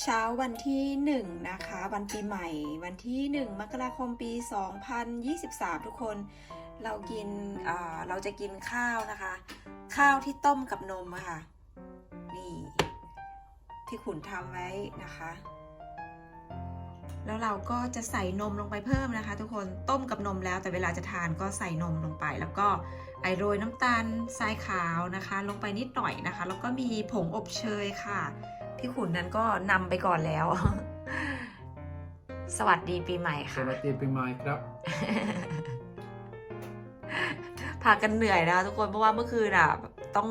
เช้าวันที่หนึ่งนะคะ วันปีใหม่ วันที่หนึ่งมกราคมปี 2023 ทุกคน เรากินเราจะกินข้าวนะคะ ข้าวที่ต้มกับนมะค่ะ นี่ ที่ขุนทำไว้นะคะ แล้วเราก็จะใส่นมลงไปเพิ่มนะคะ ทุกคนต้มกับนมแล้วแต่เวลาจะทานก็ใส่นมลงไป แล้วก็ไอโรยน้ำตาลทรายขาวนะคะ ลงไปนิดหน่อยนะคะ แล้วก็มีผงอบเชยค่ะ พี่ขุนนั้นก็นำไปก่อนแล้ว สวัสดีปีใหม่สค่ะ วัสดีปีใหม่ครับพากันเหนื่อยนะคะทุกคนเพราะว่าเมื่อคืนอะต้อง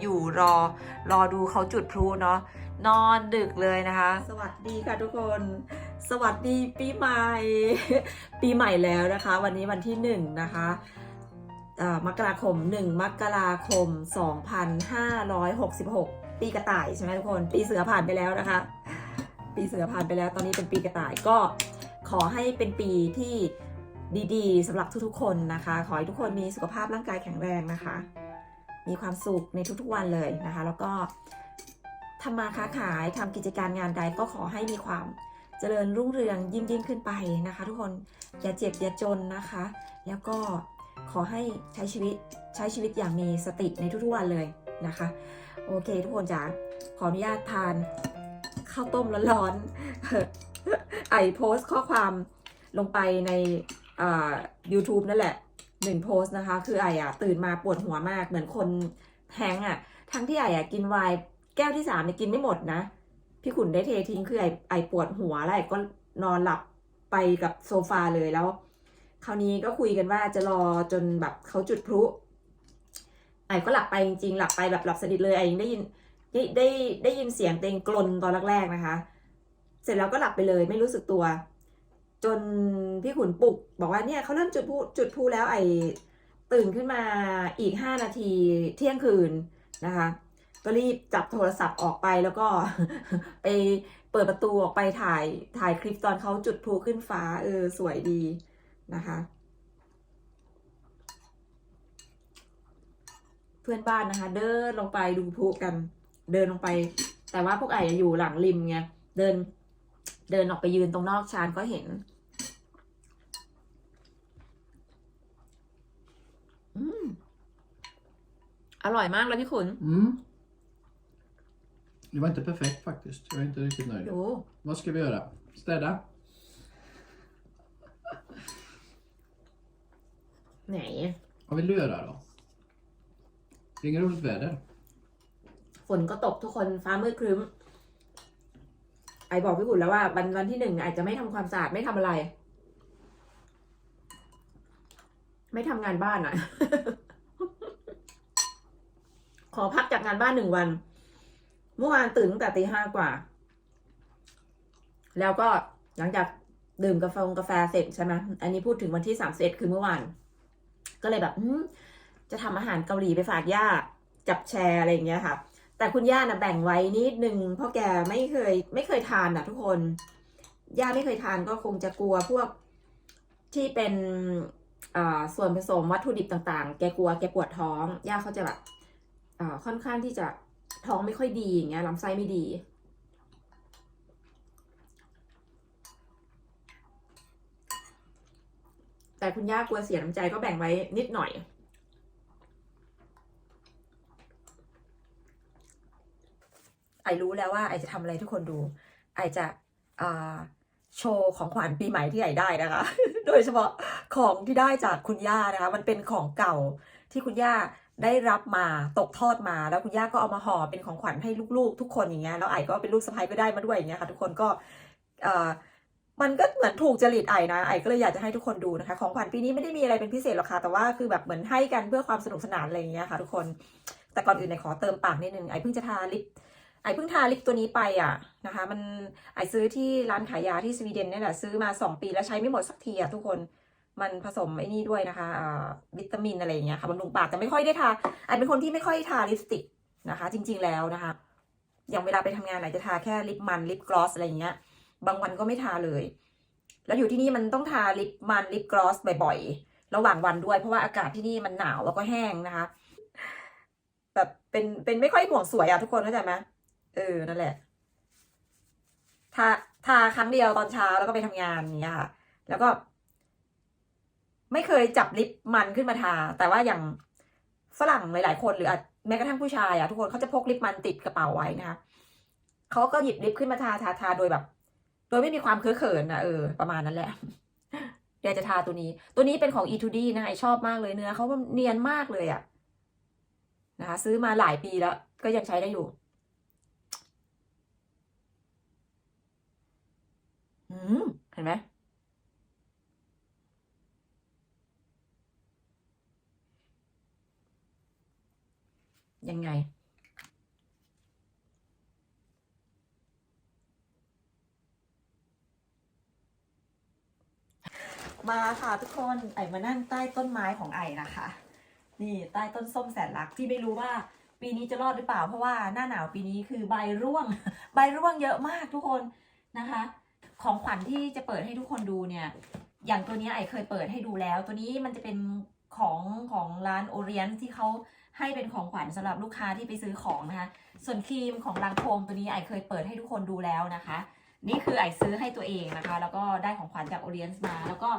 อยู่รอรอดูเขาจุดพลุเนาะนอนดึกเลยนะคะ สวัสดีค่ะทุกคน สวัสดีปีใหม่ ปีใหม่แล้วนะคะ วันนี้วันที่หนึ่งนะคะอ่ามกราคม 1 มกราคม 2566 ปีกระต่ายใช่ไหมทุกคน ปีเสือผ่านไปแล้วนะคะ ปีเสือผ่านไปแล้ว ตอนนี้เป็นปีกระต่ายก็ขอให้เป็นปีที่ดีๆสำหรับทุกๆ คนนะคะ ขอให้ทุกคนมีสุขภาพร่างกายแข็งแรงนะคะ มีความสุขในทุกๆวันเลยนะคะ แล้วก็ทำมาค้าขายทำกิจการงานใดก็ขอให้มีความเจริญรุ่งเรืองยิ่งยิ่งขึ้นไปนะคะ ทุกคนอย่าเจ็บอย่าจนนะคะ แล้วก็ขอให้ใช้ชีวิตใช้ชีวิตอย่างมีสติในทุกๆวันเลยนะคะ โอเค ทุกคนจ๋าขออนุญาตทาน ข้าวต้มร้อนๆไอโพสต์ข้อความลงไปในอ่า YouTube นั่นแหละหนึ่งโพสต์นะคะ คือไออะตื่นมาปวดหัวมากเหมือนคนแฮงอะทั้งที่ไออะกินไวน์แก้วที่สามเนี่ยกินไม่หมดนะ พี่ขุนได้เททิ้งคือไอไอปวดหัวแล้วไอก็นอนหลับไปกับโซฟาเลยแล้ว คราวนี้ก็คุยกันว่าจะรอจนแบบเขาจุดพลุ ไอก็หลับไปจริงๆ หลับไปแบบหลับสนิทเลยไอยังได้ยินได้ได้ได้ยินเสียงเตงกลนตอนแรกๆนะคะ เสร็จแล้วก็หลับไปเลยไม่รู้สึกตัว จนพี่ขุนปลุก บอกว่าเนี่ยเขาเริ่มจุดพลุจุดพลุแล้วไอตื่นขึ้นมาอีกห้านาทีเที่ยงคืนนะคะ ก็รีบจับโทรศัพท์ออกไปแล้วก็ไปเปิดประตูออกไปถ่ายถ่ายคลิปตอนเขาจุดพลุขึ้นฟ้าเออสวยดีนะคะ พื่อนบ้านนะคะ เดินลงไปดูพลุกัน เดินลงไป แต่ว่าพวกไอ้อยู่หลังริมไงเดิน เดินออกไปยืนตรงนอกชานก็เห็นอืมอร่อยมากเลยพี่ขุน Mm. Det var inte perfekt faktiskt. Jag är inte riktigt nöjd. ดู Vad ska vi göra? Städa? ไหน Vad vill du göra då? Det är inget roligt väder. ฝนก็ตกทุกคนฟ้ามืดครึ้ม ไอบอกพี่ขุนแล้วว่าวันวันที่หนึ่งไอจะไม่ทำความสะอาดไม่ทำอะไร ไม่ทำงานบ้านอะ ขอพักจากงานบ้านหนึ่งวัน เมื่อวานตื่นตั้งแต่ตีห้ากว่า แล้วก็หลังจากดื่มกาแฟกาแฟเสร็จใช่ไหมอันนี้พูดถึงวันที่สามสิบคือเมื่อวาน ก็เลยแบบอืม จะทำอาหารเกาหลีไปฝากย่าจับแชร์อะไรอย่างเงี้ยค่ะ แต่คุณย่านะแบ่งไว้นิดนึงเพราะแกไม่เคยไม่เคยทานอะทุกคน ย่าไม่เคยทานก็คงจะกลัวพวกที่เป็นอ่าส่วนผสมวัตถุดิบต่างๆ แกกลัวแกปวดท้อง ย่าเขาจะแบบอ่าค่อนข้างที่จะท้องไม่ค่อยดีอย่างเงี้ยลำไส้ไม่ดี แต่คุณย่ากลัวเสียน้ำใจก็แบ่งไว้นิดหน่อย ไอรู้แล้วว่าไอจะทำอะไรทุกคนดู ไอจะอโชว์ของขวัญปีใหม่ที่ไอได้นะคะ โดยเฉพาะของที่ได้จากคุณย่านะคะ มันเป็นของเก่าที่คุณย่าได้รับมาตกทอดมา แล้วคุณย่าก็เอามาห่อเป็นของขวัญให้ลูกๆ ทุกคนอย่างเงี้ยแล้วไอก็เป็นลูกสะใภ้ก็ได้มาด้วยอย่างเงี้ยค่ะทุกคนก็มันก็เหมือนถูกจริตไอนะไอก็เลยอยากจะให้ทุกคนดูนะคะ ของขวัญปีนี้ไม่ได้มีอะไรเป็นพิเศษหรอกค่ะแต่ว่าคือแบบเหมือนให้กันเพื่อความสนุกสนานอะไรอย่างเงี้ยค่ะ ทุกคนแต่ก่อนอื่นไอขอเติมปากนิดนึงไอเพิ่งจะทาลิป ไอเพิ่งทาลิปตัวนี้ไปอะนะคะ มันไอซื้อที่ร้านขายยาที่สวีเดนเนี่ยแหละซื้อมาสองปีแล้วใช้ไม่หมดสักทีอะทุกคนมันผสมไอ้นี่ด้วยนะคะอ่าวิตามินอะไรอย่างเงี้ยค่ะบำรุงปากแต่ไม่ค่อยได้ทาไอเป็นคนที่ไม่ค่อยทาลิปสติกนะคะ จริง ๆแล้วนะคะ อย่างเวลาไปทำงานไหนจะทาแค่ลิปมันลิปกลอสอะไรอย่างเงี้ย บางวันก็ไม่ทาเลย แล้วอยู่ที่นี่มันต้องทาลิปมันลิปกลอสบ่อยๆระหว่างวันด้วยเพราะว่าอากาศที่นี่มันหนาวแล้วก็แห้งนะคะแบบเป็นเป็นไม่ค่อยห่วงสวยอะทุกคนเข้าใจไหม เออ นั่นแหละ ทา ทาครั้งเดียวตอนเช้าแล้วก็ไปทำงานอย่างเงี้ยค่ะ แล้วก็ ไม่เคยจับลิปมันขึ้นมาทา แต่ว่าอย่างฝรั่งหลาย ๆ คนหรืออาจแม้กระทั่งผู้ชายอะทุกคนเขาจะพกลิปมันติดกระเป๋าไว้นะคะเขาก็หยิบลิปขึ้นมาทาทาทาโดยแบบ โดยไม่มีความเคอะเขินนะเออประมาณนั้นแหละเดี๋ยวจะทาตัวนี้ ตัวนี้เป็นของ E2D นะคะไอชอบมากเลยเนื้อเขาเนียนมากเลยอะนะคะ ซื้อมาหลายปีแล้ว ก็ยังใช้ได้อยู่ อืม เห็นไหมยังไง มาค่ะทุกคนไอมานั่งใต้ต้นไม้ของไอนะคะ นี่ใต้ต้นส้มแสนรักที่ไม่รู้ว่า ปีนี้จะรอดหรือเปล่า เพราะว่าหน้าหนาวปีนี้คือใบร่วง ใบร่วงเยอะมากทุกคนนะคะ ของขวัญที่จะเปิดให้ทุกคนดูเนี่ย อย่างตัวนี้ไอเคยเปิดให้ดูแล้ว ตัวนี้มันจะเป็นของของร้านโอเรียนที่เขาให้เป็นของขวัญสำหรับลูกค้าที่ไปซื้อของนะคะ ส่วนครีมของลังโคมตัวนี้ไอเคยเปิดให้ทุกคนดูแล้วนะคะ นี่คือไอซื้อให้ตัวเองนะคะ แล้วก็ได้ของขวัญจากโอเรียนมา แล้วก็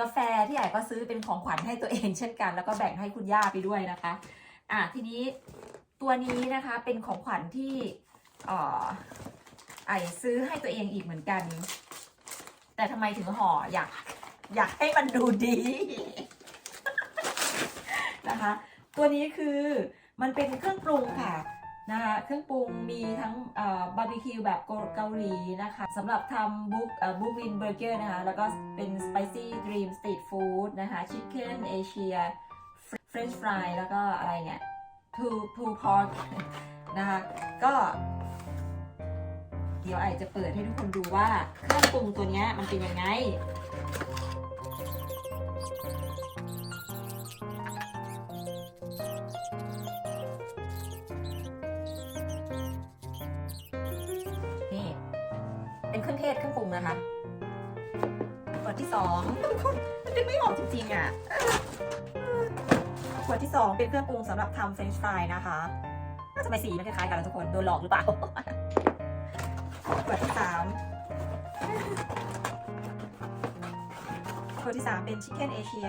กาแฟที่ไอก็ซื้อเป็นของขวัญให้ตัวเองเช่นกัน แล้วก็แบ่งให้คุณย่าไปด้วยนะคะ อะทีนี้ตัวนี้นะคะเป็นของขวัญที่เอ่อ ไอซื้อให้ตัวเองอีกเหมือนกัน แต่ทำไมถึงห่ออยากอยากให้มันดูดี นะคะ ตัวนี้คือมันเป็นเครื่องปรุงค่ะนะคะเครื่องปรุงมีทั้งบาร์บีคิวแบบเกาหลีนะคะสำหรับทำบุ๊กบุ๊กวินเบอร์เกอร์นะคะ แล้วก็เป็นสไปซี่ดรีมสตรีทฟู้ดนะคะชิคเก้นเอเชียเฟรนช์ฟรายแล้วก็อะไรเนี่ยพูพูพอร์กนะคะก็ ดี๋ยวไอจะเปิดให้ทุกคนดูว่าเครื่องปรุงตัวนี้มันเป็นยังไงนี่เป็นเครื่องเทศเครื่องปรุงนะคะขวดที่สองมันดึงไม่ออกจริงๆอะขวดที่สองเป็นเครื่องปรุงสำหรับทำเฟรนช์ฟรายนะคะน่าจะไปสีมันคล้ายๆกันแล้วทุกคนโดนหลอกหรือเปล่า ขวดที่สามขวดที่สามเป็นชิคเก้นเอเชีย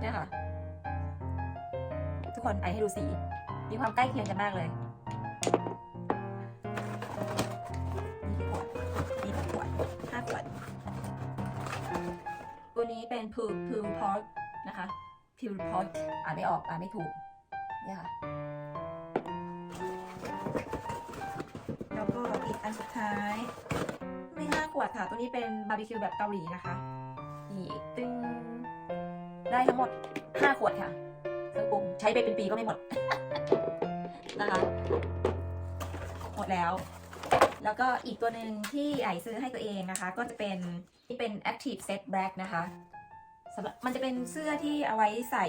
เนี่ยค่ะ ทุกคนไอให้ดูสี มีความใกล้เคียงกันมากเลยนี่ขวดนี่ขวดห้าขวด ตัวนี้เป็นพูพูพอร์ตนะคะพูพอร์ตอ่านไม่ออกอ่านไม่ถูก นสุดท้าย ไม่ห้าขวดค่ะ ตัวนี้เป็นบาร์บีคิวแบบเกาหลีนะคะนี่ตึงได้ทั้งหมดห้าขวดค่ะเครื่องปรุงใช้ไปเป็นปีก็ไม่หมดนะคะ หมดแล้ว แล้วก็อีกตัวหนึ่งที่ไอซื้อให้ตัวเองนะคะ ก็จะเป็นที่เป็น Active Set Black นะคะสำหรับมันจะเป็นเสื้อที่เอาไว้ใส่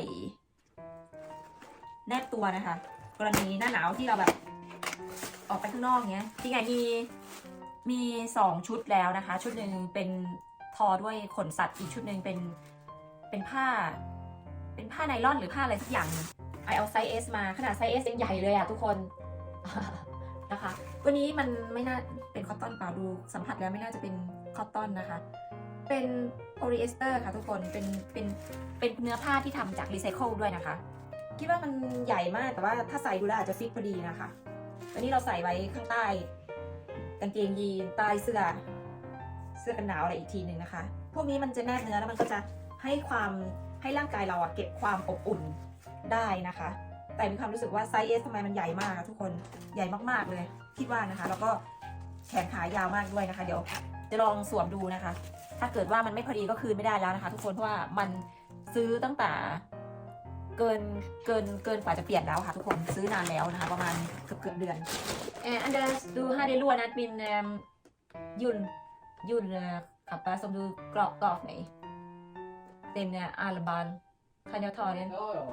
แนบตัวนะคะ กรณีหน้าหนาวที่เราแบบ ออกไปข้างนอกเงี้ยจริงๆมีมีสองชุดแล้วนะคะ ชุดหนึ่งเป็นทอด้วยขนสัตว์อีกชุดหนึ่งเป็นเป็นผ้า เป็นผ้าไนล่อนหรือผ้าอะไรสักอย่างไอเอาไซส์ S มาขนาดไซส์ S ยังใหญ่เลยอะทุกคนนะคะ ตัวนี้มันไม่น่าเป็นคอตตอนเปล่าดูสัมผัสแล้วไม่น่าจะเป็นคอตตอนนะคะ เป็นโพลีเอสเตอร์ค่ะทุกคนเป็นเป็นเป็นเนื้อผ้าที่ทำจากรีไซเคิลด้วยนะคะ คิดว่ามันใหญ่มากแต่ว่าถ้าใส่ดูแลอาจจะฟิตพอดีนะคะ อันนี้เราใส่ไว้ข้างใต้กางเกงยีนใต้เสื้อ เสื้อกันหนาวอะไรอีกทีหนึ่งนะคะ พวกนี้มันจะแนบเนื้อแล้วมันก็จะให้ความให้ร่างกายเราอะเก็บความอบอุ่นได้นะคะ แต่มีความรู้สึกว่าไซส์ S ทำไมมันใหญ่มากอะทุกคนใหญ่มากๆเลยคิดว่านะคะ แล้วก็แขนขายาวมากด้วยนะคะ เดี๋ยวจะลองสวมดูนะคะ ถ้าเกิดว่ามันไม่พอดีก็คืนไม่ได้แล้วนะคะ ทุกคนเพราะว่ามันซื้อตั้งแต่ เกินเกินเกินกว่าจะเปลี่ยนแล้วค่ะทุกคนซื้อนานแล้วนะคะ ประมาณเกือบเกือบเดือนเอออันเดอร์ดูฮาเดลัวนัดมินเอิ่มยุนยุนเอ่อขับไปสมดูกรอบกรอบไหนเต็มเนี่ยอาร์บานคาเนลทอเนี่ย Ja, ja.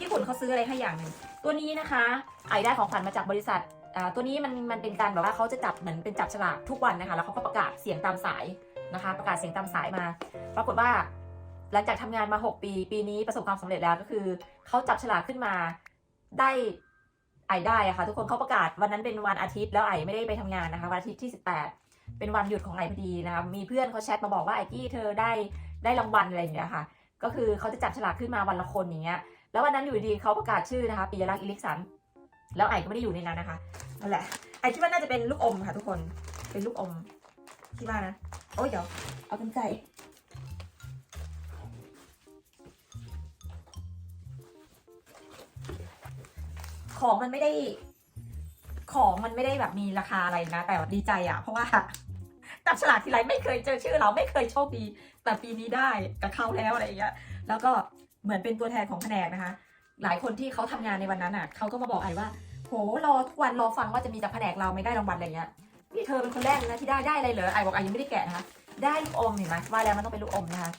ญี่ปุ่นเขาซื้ออะไรให้อย่างหนึ่งตัวนี้นะคะไอได้ของขวัญมาจากบริษัทอ่าตัวนี้มันมันเป็นการแบบว่าเขาจะจับเหมือนเป็นจับฉลากทุกวันนะคะ แล้วเขาก็ประกาศเสียงตามสายนะคะ ประกาศเสียงตามสายมา ปรากฏว่า หลังจากทำงานมา 6 ปี ปีนี้ประสบความสำเร็จแล้วก็คือเขาจับฉลากขึ้นมาได้ไอได้อะค่ะ ทุกคนเขาประกาศวันนั้นเป็นวันอาทิตย์แล้วไอไม่ได้ไปทำงานนะคะวันอาทิตย์ที่ 18 เป็นวันหยุดของไอพอดีนะคะมีเพื่อนเขาแชทมาบอกว่าไอกี้เธอได้ได้รางวัลอะไรอย่างเงี้ยค่ะ ก็คือเขาจะจับฉลากขึ้นมาวันละคนอย่างเงี้ยแล้ววันนั้นอยู่ดีเขาประกาศชื่อนะคะปิยลักษ์อิลิกสันแล้วไอก็ไม่ได้อยู่ในนั้นนะคะนั่นแหละไอคิดว่าน่าจะเป็นลูกอมค่ะ ทุกคนเป็นลูกอมคิดว่านะโอ้ยเดี๋ยวเอากันไก่ ของมันไม่ได้ ของมันไม่ได้แบบมีราคาอะไรนะ แต่ดีใจอะเพราะว่าจับฉลากทีไรไม่เคยเจอชื่อเราไม่เคยโชคดี แต่ปีนี้ได้กับเขาแล้วอะไรอย่างเงี้ยแล้วก็เหมือนเป็นตัวแทนของแผนกนะคะ หลายคนที่เขาทำงานในวันนั้นอะเขาก็มาบอกไอ้ว่า โหรอทุกวันรอฟังว่าจะมีจากแผนกเราไม่ได้รางวัลอะไรเงี้ยนี่เธอเป็นคนแรกนะที่ได้ได้อะไรเหรอไอ้บอกไอ้ยังไม่ได้แกะนะคะได้ลูกอมเห็นไหมว่าแล้วมันต้องเป็นลูกอมนะคะ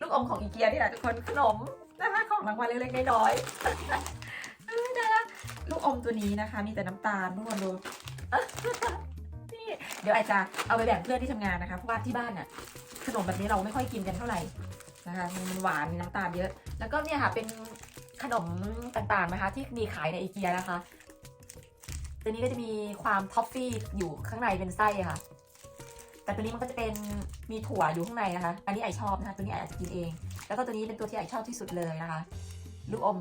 ลูกอมของอีเกียนี่แหละทุกคนขนมนะคะของรางวัลเล็กๆน้อยๆ ลูกอมตัวนี้นะคะ มีแต่น้ำตาลทุกคนดูนี่เดี๋ยวไอจะเอาไปแบ่งเพื่อนที่ทำงานนะคะเพราะว่าที่บ้านน่ะขนมแบบนี้เราไม่ค่อยกินกันเท่าไหร่นะคะมันหวานมีน้ำตาลเยอะ แล้วก็เนี่ยค่ะเป็นขนมต่างๆนะคะ ที่มีขายในอีเกียนะคะตัวนี้ก็จะมีความท็อฟฟี่อยู่ข้างในเป็นไส้ค่ะแต่ตัวนี้มันก็จะเป็นมีถั่วอยู่ข้างในนะคะ อันนี้ไอชอบนะคะ ตัวนี้ไออาจจะกินเอง แล้วก็ตัวนี้เป็นตัวที่ไอชอบที่สุดเลยนะคะ ลูกอม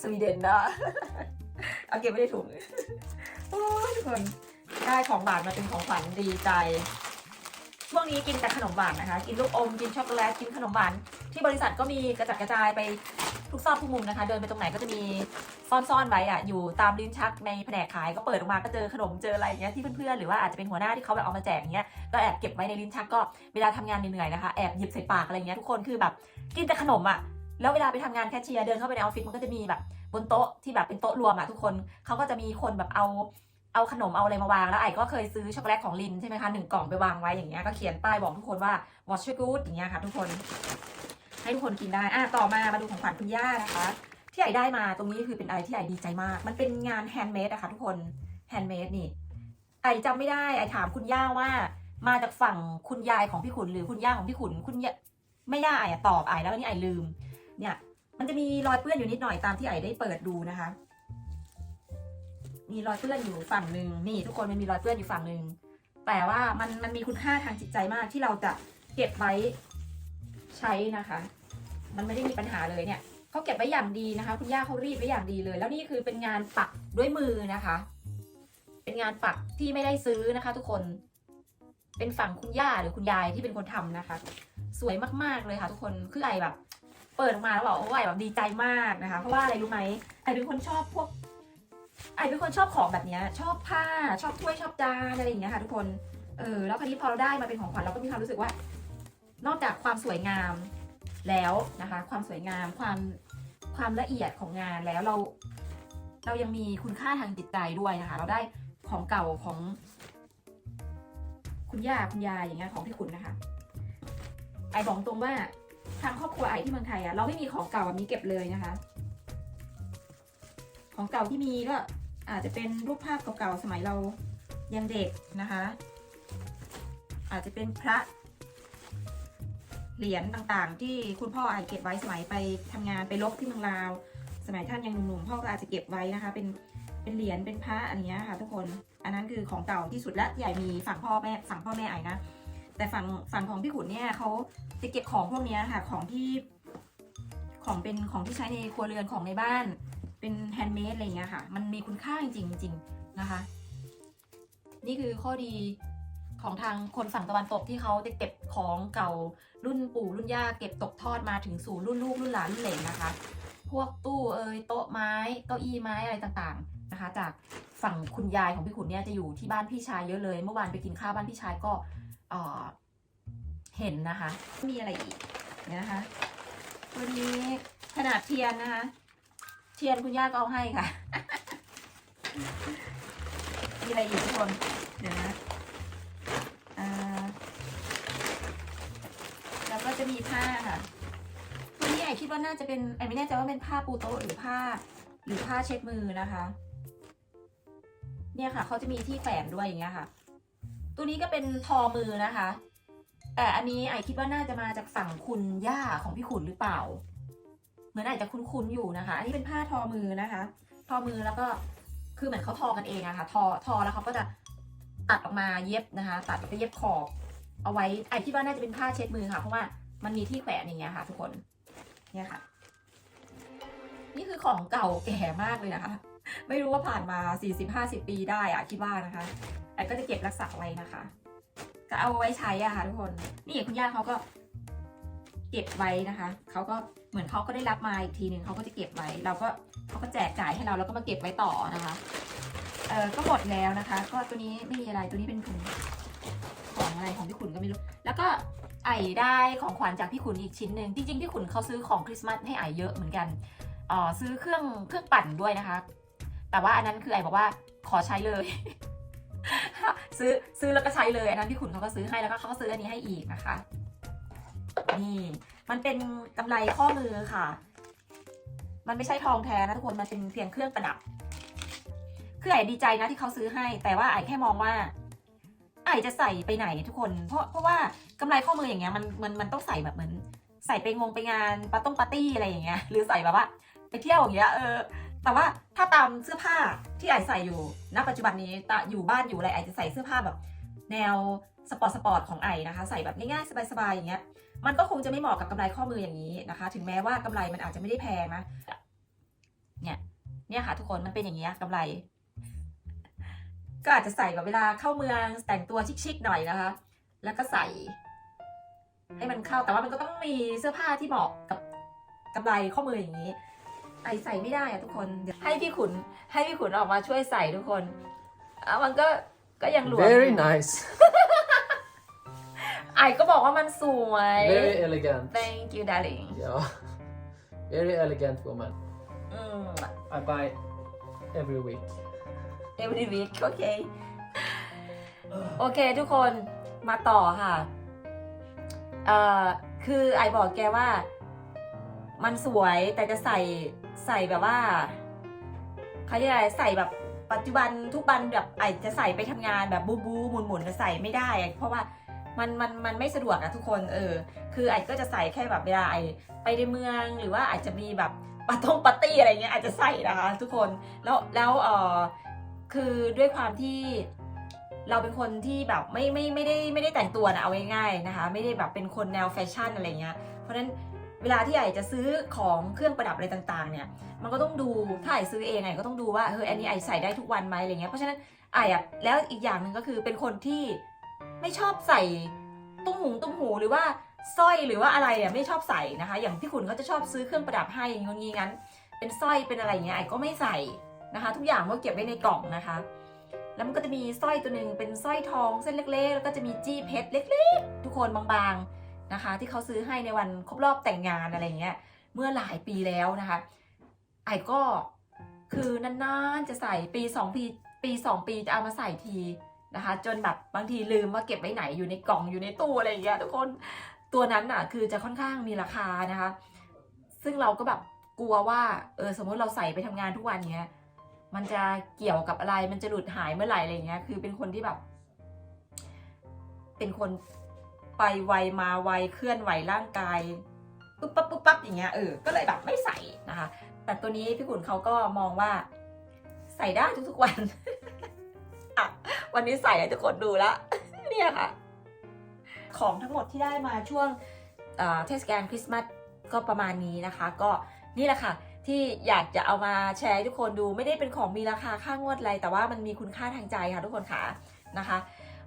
สวีเดนนะ เอาเก็บไว้ในถุงโอ้ยทุกคนได้ของหวานมาเป็นของขวัญดีใจ ช่วงนี้กินแต่ขนมหวานนะคะ กินลูกอมกินช็อกโกแลตกินขนมหวานที่บริษัทก็มีกระจัดกระจายไปทุกซอกทุกมุมนะคะ เดินไปตรงไหนก็จะมีซ่อนๆไว้อะอยู่ตามลิ้นชักในแผนกขายก็เปิดออกมาก็เจอขนมเจออะไรอย่างเงี้ยที่เพื่อนๆหรือว่าอาจจะเป็นหัวหน้าที่เขาแบบเอามาแจกอย่างเงี้ยก็แอบเก็บไว้ในลิ้นชักก็เวลาทำงานเหนื่อยๆนะคะแอบหยิบใส่ปากอะไรเงี้ยทุกคนคือแบบ กินแต่ขนมอะแล้วเวลาไปทำงานแคชเชียร์เดินเข้าไปในออฟฟิศมันก็จะมีแบบ บนโต๊ะที่แบบเป็นโต๊ะรวมอะทุกคนเขาก็จะมีคนแบบเอาเอาขนมเอาอะไรมาวางแล้วไอ้ก็เคยซื้อช็อกโกแลตของลินใช่ไหมคะหนึ่งกล่องไปวางไว้อย่างเงี้ยก็เขียนป้ายบอกทุกคนว่า watch your good อย่างเงี้ยค่ะ ทุกคน ให้ทุกคนกินได้อะต่อมามาดูของขวัญคุณย่านะคะ ที่ไอ้ได้มาตรงนี้คือเป็นอะไรที่ไอ้ดีใจมาก มันเป็นงานแฮนด์เมดอะค่ะทุกคนแฮนด์เมดนี่ไอ้จำไม่ได้ไอ้ถามคุณย่าว่า มาจากฝั่งคุณยายของพี่ขุนหรือคุณย่าของพี่ขุนคุณย่าไม่ย่าไอ้ตอบไอ้แล้วนี่ไอ้ลืม เนี่ย มันจะมีรอยเปื้อนอยู่นิดหน่อยตามที่ไอ้ได้เปิดดูนะคะ มีรอยเปื้อนอยู่ฝั่งหนึ่งนี่ ทุกคนมันมีรอยเปื้อนอยู่ฝั่งหนึ่งแต่ว่ามันมันมีคุณค่าทางจิตใจมากที่เราจะเก็บไว้ใช้นะคะ มันไม่ได้มีปัญหาเลยเนี่ยเขาเก็บไว้อย่างดีนะคะ คุณย่าเขารีดไว้อย่างดีเลย แล้วนี่คือเป็นงานปักด้วยมือนะคะ เป็นงานปักที่ไม่ได้ซื้อนะคะ ทุกคน เป็นฝั่งคุณย่าหรือคุณยายที่เป็นคนทำนะคะ สวยมากๆเลยค่ะ ทุกคนคือไอแบบ เปิดออกมาแล้วบอกโอ้ไอแบบดีใจมากนะคะ เพราะว่าอะไรรู้ไหมไอเป็นคนชอบพวก ไอเป็นคนชอบของแบบนี้ชอบผ้าชอบถ้วยชอบจานอะไรอย่างเงี้ยค่ะทุกคนเออแล้วคราวนี้พอเราได้มาเป็นของขวัญเราก็มีความรู้สึกว่า นอกจากความสวยงามแล้วนะคะ ความสวยงามความความละเอียดของงานแล้วเรา เรายังมีคุณค่าทางจิตใจด้วยนะคะ เราได้ของเก่าของ คุณย่าคุณยายอย่างเงี้ยของพี่คุณนะคะ ไอบอกตรงว่า ทางครอบครัวไอที่เมืองไทยอะเราไม่มีของเก่าแบบนี้เก็บเลยนะคะ ของเก่าที่มีก็อาจจะเป็นรูปภาพเก่าๆสมัยเรายังเด็กนะคะ อาจจะเป็นพระเหรียญต่างๆ ที่คุณพ่ออาจเก็บไว้สมัยไปทำงานไปลบที่เมืองลาว สมัยท่านยังหนุ่มๆพ่อก็อาจจะเก็บไว้นะคะ เป็นเป็นเหรียญเป็นพระอะไรเงี้ยค่ะ ทุกคน อันนั้นคือของเก่าที่สุดและใหญ่มีฝั่งพ่อแม่ฝั่งพ่อแม่ไอ้นะ แต่ฝั่งฝั่งของพี่ขุนเนี่ยเขาจะเก็บของพวกนี้ค่ะของที่ของเป็นของที่ใช้ในครัวเรือนของในบ้าน เป็นแฮนด์เมดอะไรเงี้ยค่ะ มันมีคุณค่าจริงๆจริงๆนะคะ นี่คือข้อดีของทางคนฝั่งตะวันตกที่เขาจะเก็บของเก่ารุ่นปู่รุ่นย่าเก็บตกทอดมาถึงสู่รุ่นลูกรุ่นหลานรุ่นเหลนนะคะ พวกตู้เอยโต๊ะไม้เก้าอี้ไม้อะไรต่างๆนะคะ จากฝั่งคุณยายของพี่ขุนเนี่ยจะอยู่ที่บ้านพี่ชายเยอะเลย เมื่อวานไปกินข้าวบ้านพี่ชายก็ เห็นนะคะ มีอะไรอีกเนี่ยนะคะตัวนี้ขนาดเทียนนะคะ เทียนคุณย่าก็เอาให้ค่ะ มีอะไรอีกทุกคน เดี๋ยวนะแล้วก็จะมีผ้าค่ะตัวนี้ไอคิดว่าน่าจะเป็นไอไม่แน่ใจว่าเป็นผ้าปูโต๊ะหรือผ้า หรือผ้าเช็ดมือนะคะ เนี่ยค่ะเขาจะมีที่แฝงด้วยอย่างเงี้ยค่ะ ตัวนี้ก็เป็นทอมือนะคะ แต่อันนี้ไอคิดว่าน่าจะมาจากฝั่งคุณย่าของพี่ขุนหรือเปล่า เหมือนอาจจะคุ้นๆอยู่นะคะ อันนี้เป็นผ้าทอมือนะคะ ทอมือแล้วก็คือเหมือนเขาทอกันเองอะค่ะทอทอแล้วเขาก็จะตัดออกมาเย็บนะคะ ตัดแล้วก็เย็บขอบเอาไว้ไอคิดว่าน่าจะเป็นผ้าเช็ดมือค่ะ เพราะว่ามันมีที่แขวนอย่างเงี้ยค่ะ ทุกคน เนี่ยค่ะ นี่คือของเก่าแก่มากเลยนะคะ ไม่รู้ว่าผ่านมา 40-50 ปีได้อะคิดว่านะคะไอก็จะเก็บรักษาไว้นะคะ ก็เอาไว้ใช้อะค่ะทุกคน นี่คุณย่าเขาก็เก็บไว้นะคะ เขาก็เหมือนเขาก็ได้รับมาอีกทีหนึ่งเขาก็จะเก็บไว้ เราก็เขาก็แจกจ่ายให้เราแล้วก็มาเก็บไว้ต่อนะคะ เออก็หมดแล้วนะคะ ก็ตัวนี้ไม่มีอะไรตัวนี้เป็นถุงของอะไรของพี่ขุนก็ไม่รู้ แล้วก็ไอได้ของขวัญจากพี่ขุนอีกชิ้นหนึ่งจริงๆพี่ขุนเขาซื้อของคริสต์มาสให้ไอเยอะเหมือนกันอ๋อซื้อเครื่องเครื่องปั่นด้วยนะคะ แต่ว่าอันนั้นคือไอบอกว่าขอใช้เลย ซื้อซื้อแล้วก็ใช้เลยอันนั้นพี่ขุนเขาก็ซื้อให้แล้วก็เขาก็ซื้ออันนี้ให้อีกนะคะ นี่ มันเป็นกำไรข้อมือค่ะ มันไม่ใช่ทองแท้นะทุกคนมันเป็นเพียงเครื่องประดับคือไอ้ดีใจนะที่เขาซื้อให้ แต่ว่าไอ้แค่มองว่าไอ้จะใส่ไปไหนทุกคน เพราะเพราะว่ากำไรข้อมืออย่างเงี้ยมันมันมันต้องใส่แบบเหมือน ใส่ไปงงไปงานปาต้งปาร์ตี้อะไรอย่างเงี้ยหรือใส่แบบว่าไปเที่ยวอย่างเงี้ยเออ แต่ว่าถ้าตามเสื้อผ้าที่ไอใส่อยู่ณปัจจุบันนี้ตอยู่บ้านอยู่อะไรไอจะใส่เสื้อผ้าแบบ แนวสปอร์ตสปอร์ตของไอ้นะคะ ใส่แบบง่ายๆสบายๆอย่างเงี้ยมันก็คงจะไม่เหมาะกับกำไรข้อมืออย่างนี้นะคะ ถึงแม้ว่ากำไรมันอาจจะไม่ได้แพงนะเนี่ยเนี่ยค่ะทุกคนมันเป็นอย่างเงี้ยกำไร ก็อาจจะใส่แบบเวลาเข้าเมืองแต่งตัวชิคๆหน่อยนะคะ แล้วก็ใส่ ให้มันเข้าแต่ว่ามันก็ต้องมีเสื้อผ้าที่เหมาะกับกำไรข้อมืออย่างนี้ ไอใส่ไม่ได้อะทุกคนเดี๋ยวให้พี่ขุนให้พี่ขุนออกมาช่วยใส่ทุกคนอะมันก็ก็ยังหลวมอยู่ Very nice. ไอก็บอกว่ามันสวย Very elegant. Thank you darling Yeah. Very elegant woman. อืม I buy every week. every week โอเค โอเคทุกคนมาต่อค่ะ เอ่อ คือไอบอกแกว่า มันสวยแต่จะใส่ ใส่แบบว่าเขาเรียกอะไรใส่แบบปัจจุบันทุกวันแบบไอจะใส่ไปทำงานแบบบูบูหมุนหมุนๆจะใส่ไม่ได้ เพราะว่ามันมันมันไม่สะดวกอะทุกคนเออ คือไอก็จะใส่แค่แบบเวลาไอไปในเมืองหรือว่าอาจจะมีแบบปาตงปาร์ตี้อะไรเงี้ยอาจจะใส่นะคะทุกคนแล้วแล้วเออคือด้วยความที่เราเป็นคนที่แบบไม่ไม่ไม่ได้ไม่ได้แต่งตัวนะเอาง่ายๆนะคะ ไม่ได้แบบเป็นคนแนวแฟชั่นอะไรเงี้ยเพราะฉะนั้น เวลาที่ไอจะซื้อของเครื่องประดับอะไรต่างๆ เนี่ย มันก็ต้องดูถ้าไอซื้อเองไอก็ต้องดูว่าเฮ้ยอันนี้ไอใส่ได้ทุกวันไหมอะไรเงี้ยเพราะฉะนั้นไออะแล้วอีกอย่างหนึ่งก็คือเป็นคนที่ไม่ชอบใส่ตุ้มหูตุ้มหูหรือว่าสร้อยหรือว่าอะไรอะไม่ชอบใส่นะคะ อย่างพี่ขุนเขาจะชอบซื้อเครื่องประดับให้งนงี้งั้น เป็นสร้อยเป็นอะไรเงี้ยไอก็ไม่ใส่นะคะ ทุกอย่างก็เก็บไว้ในกล่องนะคะ แล้วมันก็จะมีสร้อยตัวหนึ่งเป็นสร้อยทองเส้นเล็ก ๆ แล้วก็จะมีจี้เพชรเล็ก ๆ ทุกคนบางๆ นะคะ ที่เขาซื้อให้ในวันครบรอบแต่งงานอะไรเงี้ยเมื่อหลายปีแล้วนะคะ ไอ้ก็คือนานๆจะใส่ปีสองปีปีสองปีจะเอามาใส่ทีนะคะ จนแบบบางทีลืมว่าเก็บไว้ไหนอยู่ในกล่องอยู่ในตู้อะไรอย่างเงี้ยทุกคนตัวนั้นอะคือจะค่อนข้างมีราคานะคะ ซึ่งเราก็แบบกลัวว่าเออสมมติเราใส่ไปทำงานทุกวันเงี้ยมันจะเกี่ยวกับอะไรมันจะหลุดหายเมื่อไหร่อะไรเงี้ยคือเป็นคนที่แบบ เป็นคน ไปไวมาไวเคลื่อนไหวร่างกายปุ๊บปั๊บปุ๊บปั๊บอย่างเงี้ยเออก็เลยแบบไม่ใส่นะคะ แต่ตัวนี้พี่ขุนเขาก็มองว่า ใส่ได้ทุกๆวันอะวันนี้ใส่ให้ทุกคนดูละเนี่ยค่ะ ของทั้งหมดที่ได้มาช่วงเทศกาลคริสต์มาสก็ประมาณนี้นะคะ ก็นี่แหละค่ะที่อยากจะเอามาแชร์ทุกคนดูไม่ได้เป็นของมีราคาค่างวดอะไรแต่ว่ามันมีคุณค่าทางใจค่ะทุกคนค่ะนะคะ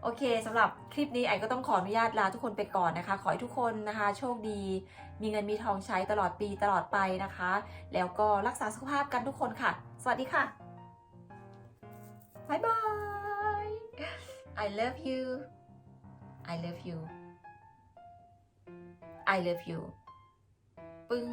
โอเคสำหรับคลิปนี้ไอก็ต้องขออนุญาตลาทุกคนไปก่อนนะคะ ขอให้ทุกคนนะคะ โชคดี มีเงินมีทองใช้ตลอดปีตลอดไปนะคะ แล้วก็รักษาสุขภาพกันทุกคนค่ะ สวัสดีค่ะบายบาย I love you I love you I love you ปึ้ง